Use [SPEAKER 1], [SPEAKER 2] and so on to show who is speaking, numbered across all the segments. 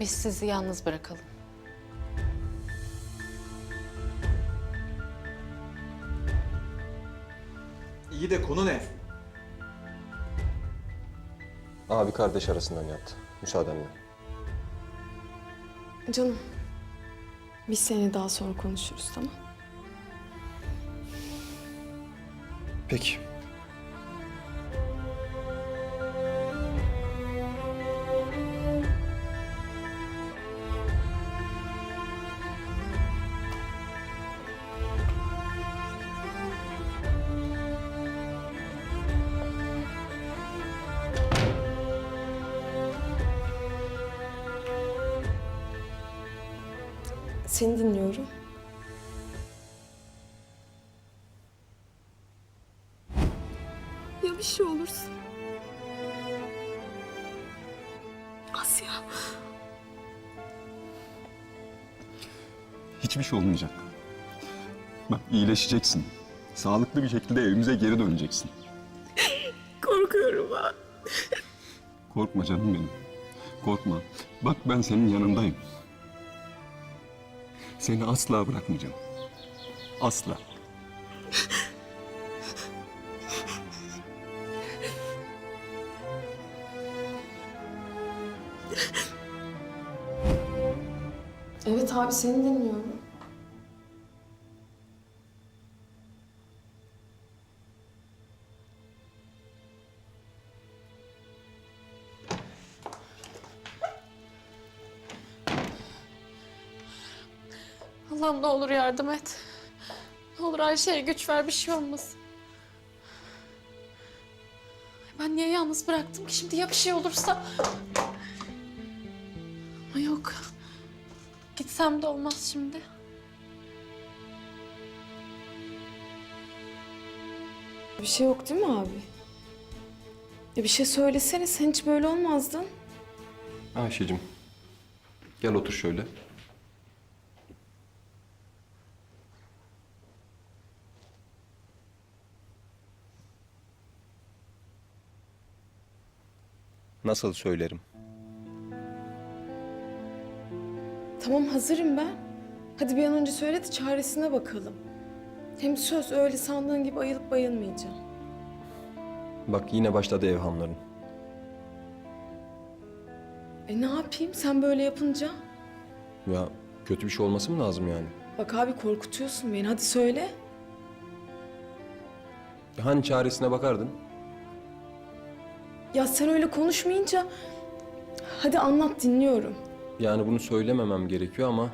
[SPEAKER 1] Biz sizi yalnız bırakalım.
[SPEAKER 2] İyi de konu ne?
[SPEAKER 3] Abi kardeş arasından yaptı. Müsaadenle.
[SPEAKER 4] Canım. Biz seni daha sonra konuşuruz tamam?
[SPEAKER 3] Peki.
[SPEAKER 4] Seni dinliyorum. Ya bir şey olursa? Asya.
[SPEAKER 5] Hiçbir şey olmayacak. Bak iyileşeceksin. Sağlıklı bir şekilde evimize geri döneceksin.
[SPEAKER 4] Korkuyorum ben.
[SPEAKER 5] Korkma canım benim. Korkma. Bak ben senin yanındayım. Seni asla bırakmayacağım. Asla.
[SPEAKER 4] Evet abi seni dinliyorum.
[SPEAKER 1] Allah'ım ne olur yardım et. Ne olur Ayşe'ye güç ver bir şey olmasın. Ben niye yalnız bıraktım ki şimdi ya bir şey olursa? Ama yok. Gitsem de olmaz şimdi.
[SPEAKER 4] Bir şey yok değil mi abi? Ya bir şey söylesene sen hiç böyle olmazdın.
[SPEAKER 3] Ayşe'cim. Gel otur şöyle. Nasıl söylerim?
[SPEAKER 4] Tamam hazırım ben. Hadi bir an önce söyle de çaresine bakalım. Hem söz öyle sandığın gibi ayılıp bayılmayacağım.
[SPEAKER 3] Bak yine başladı evhamların.
[SPEAKER 4] E ne yapayım sen böyle yapınca?
[SPEAKER 3] Ya kötü bir şey olması mı lazım yani?
[SPEAKER 4] Bak abi korkutuyorsun beni hadi söyle.
[SPEAKER 3] Hani çaresine bakardın?
[SPEAKER 4] Ya sen öyle konuşmayınca... Hadi anlat dinliyorum.
[SPEAKER 3] Yani bunu söylememem gerekiyor ama...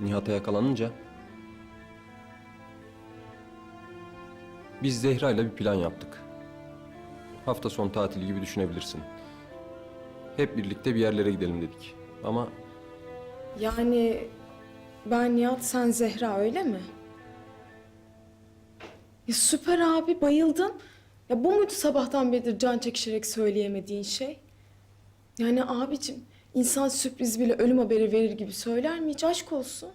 [SPEAKER 3] Nihat'a yakalanınca... Biz Zehra'yla bir plan yaptık. Hafta son tatili gibi düşünebilirsin. Hep birlikte bir yerlere gidelim dedik. Ama
[SPEAKER 4] Yani ben Nihat sen Zehra öyle mi? Ya süper abi bayıldım. Ya bu muydu sabahtan beridir can çekişerek söyleyemediğin şey? Yani abicim insan sürpriz bile ölüm haberi verir gibi söyler mi hiç aşk olsun?